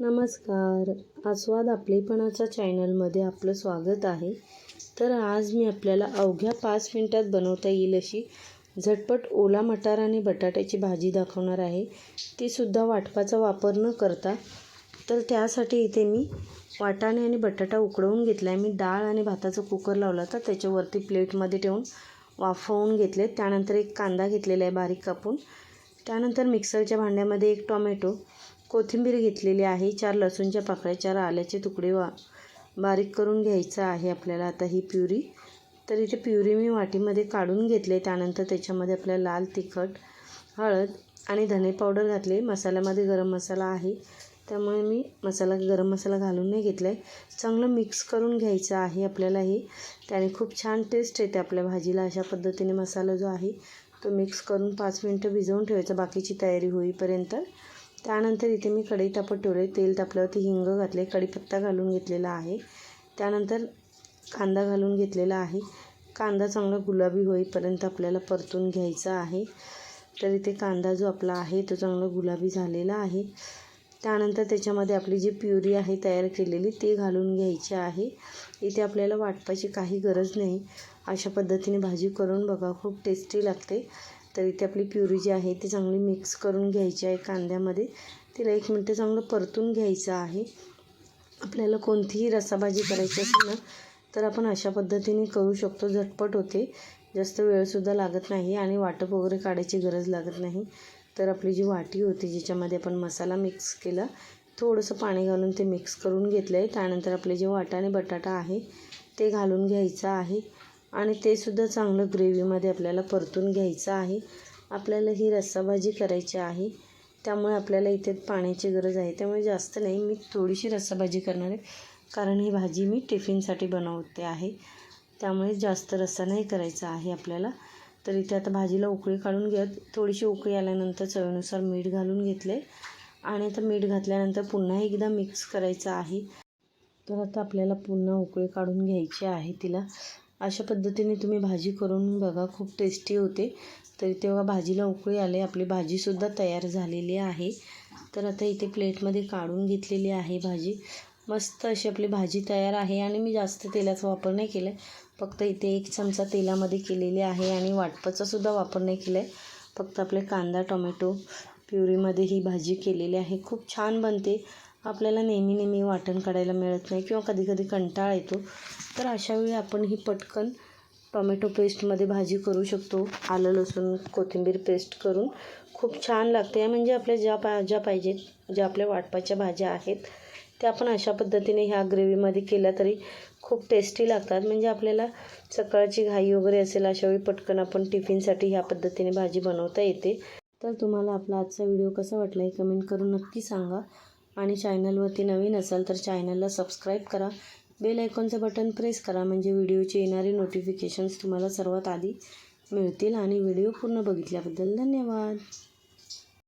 नमस्कार. आस्वाद आपलेपणाच्या चॅनलमध्ये आपलं स्वागत आहे. तर आज मी आपल्याला अवघ्या पाच मिनटात बनवता येईल अशी झटपट ओला मटार आणि बटाट्याची भाजी दाखवणार आहे. तीसुद्धा वाटपाचा वापर न करता. तर त्यासाठी इथे मी वाटाणे आणि बटाटा उकडवून घेतला आहे मी डाळ आणि भाताचा कुकर लावला होता. त्याच्यावरती प्लेटमध्ये ठेवून वाफवून घेतले. त्यानंतर एक कांदा घेतलेला आहे बारीक कापून. त्यानंतर मिक्सरच्या भांड्यामध्ये एक टॉमॅटो कोथिंबीर घेतलेली आहे. चार लसूणच्या पाकळ्या चार आल्याचे तुकडे वा बारीक करून घ्यायचं आहे आपल्याला. आता ही प्युरी. तर इथे प्युरी मी वाटीमध्ये काढून घेतले. त्यानंतर त्याच्यामध्ये आपल्याला लाल तिखट हळद आणि धने पावडर घातले. मसाल्यामध्ये गरम मसाला आहे. त्यामुळे मी मसाला गरम मसाला घालून नाही घेतला आहे चांगलं मिक्स करून घ्यायचं आहे आपल्याला हे. त्याने खूप छान टेस्ट येते आपल्या भाजीला. अशा पद्धतीने मसाला जो आहे तो मिक्स करून पाच मिनटं भिजवून ठेवायचा. बाकीची तयारी होईपर्यंत त्यानंतर इथे मी कढई तापत ठेवले. तेल तापल्यावरती हिंग घातले. कढीपत्ता घालून घेतलेला आहे. त्यानंतर कांदा घालून घेतलेला आहे. कांदा चांगला गुलाबी होईपर्यंत आपल्याला परतून घ्यायचा आहे. तर इथे कांदा जो आपला आहे तो चांगला गुलाबी झालेला आहे. त्यानंतर त्याच्यामध्ये आपली जी प्युरी आहे तयार केलेली ती घालून घ्यायची आहे. इथे आपल्याला वाटपाची काही गरज नाही. अशा पद्धतीने भाजी करून बघा. खूप टेस्टी लागते. तर इथे आपली प्युरी जी आहे ती चांगली मिक्स करून घ्यायची आहे कांद्यामध्ये. तिला एक मिनटं चांगलं परतून घ्यायचं आहे. आपल्याला कोणतीही रसाभाजी करायची असेल ना तर आपण अशा पद्धतीने करू शकतो. झटपट होते. जास्त वेळसुद्धा लागत नाही आणि वाटप वगैरे काढायची गरज लागत नाही. तर आपली जी वाटी होती ज्याच्यामध्ये आपण मसाला मिक्स केला थोडंसं पाणी घालून ते मिक्स करून घेतलं आहे त्यानंतर आपले जे वाटाणे बटाटा आहे ते घालून घ्यायचं आहे. आणि ते सुद्धा चांगलं ग्रेव्हीमध्ये आपल्याला परतून घ्यायचं आहे. आपल्याला ही रस्साभाजी करायची आहे. त्यामुळे आपल्याला इथे पाण्याची गरज आहे. त्यामुळे जास्त नाही मी थोडीशी रस्साभाजी करणार आहे. कारण ही भाजी मी टिफिनसाठी बनवते आहे. त्यामुळे जास्त रस्सा नाही करायचा आहे आपल्याला. तर इथे आता भाजीला उकळी काढून घेत थोडीशी उकळी आल्यानंतर चवीनुसार मीठ घालून घेतले. आणि आता मीठ घातल्यानंतर पुन्हा एकदा मिक्स करायचं आहे. तर आता आपल्याला पुन्हा उकळी काढून घ्यायची आहे तिला. अशा पद्धतीने तुम्ही भाजी करून बघा खूप टेस्टी होते. तरी तेव्हा भाजीला उकळी आले. आपली भाजीसुद्धा तयार झालेली आहे. तर आता इथे प्लेटमध्ये काढून घेतलेली आहे भाजी. मस्त अशी आपली भाजी तयार आहे आणि मी जास्त तेलाचा वापर नाही केला आहे फक्त इथे एक चमचा तेलामध्ये केलेली आहे आणि वाटपाचासुद्धा वापर नाही केला आहे फक्त आपले कांदा टोमॅटो प्युरीमध्ये ही भाजी केलेली आहे. खूप छान बनते. आपल्याला नेहमी नेहमी वाटण काढायला मिळत नाही किंवा कधी कधी कंटाळा येतो. तर अशावेळी आपण ही पटकन टोमॅटो पेस्टमध्ये भाजी करू शकतो. आलं लसूण कोथिंबीर पेस्ट करून. खूप छान लागते. म्हणजे आपल्या ज्या पा ज्या पाहिजेत ज्या आपल्या वाटपाच्या भाज्या आहेत त्या आपण अशा पद्धतीने ह्या ग्रेव्हीमध्ये केल्या तरी खूप टेस्टी लागतात. म्हणजे आपल्याला सकाळची घाई वगैरे असेल अशावेळी पटकन आपण टिफिनसाठी ह्या पद्धतीने भाजी बनवता येते. तर तुम्हाला आपला आजचा व्हिडिओ कसा वाटला हे कमेंट करून नक्की सांगा. आणि चॅनलवरती नवीन असाल तर चॅनलला सबस्क्राईब करा. बेल आयकॉनचं बटन प्रेस करा म्हणजे व्हिडिओचे येणारे नोटिफिकेशन्स तुम्हाला सर्वात आधी मिळतील आणि व्हिडिओ पूर्ण बघितल्याबद्दल धन्यवाद.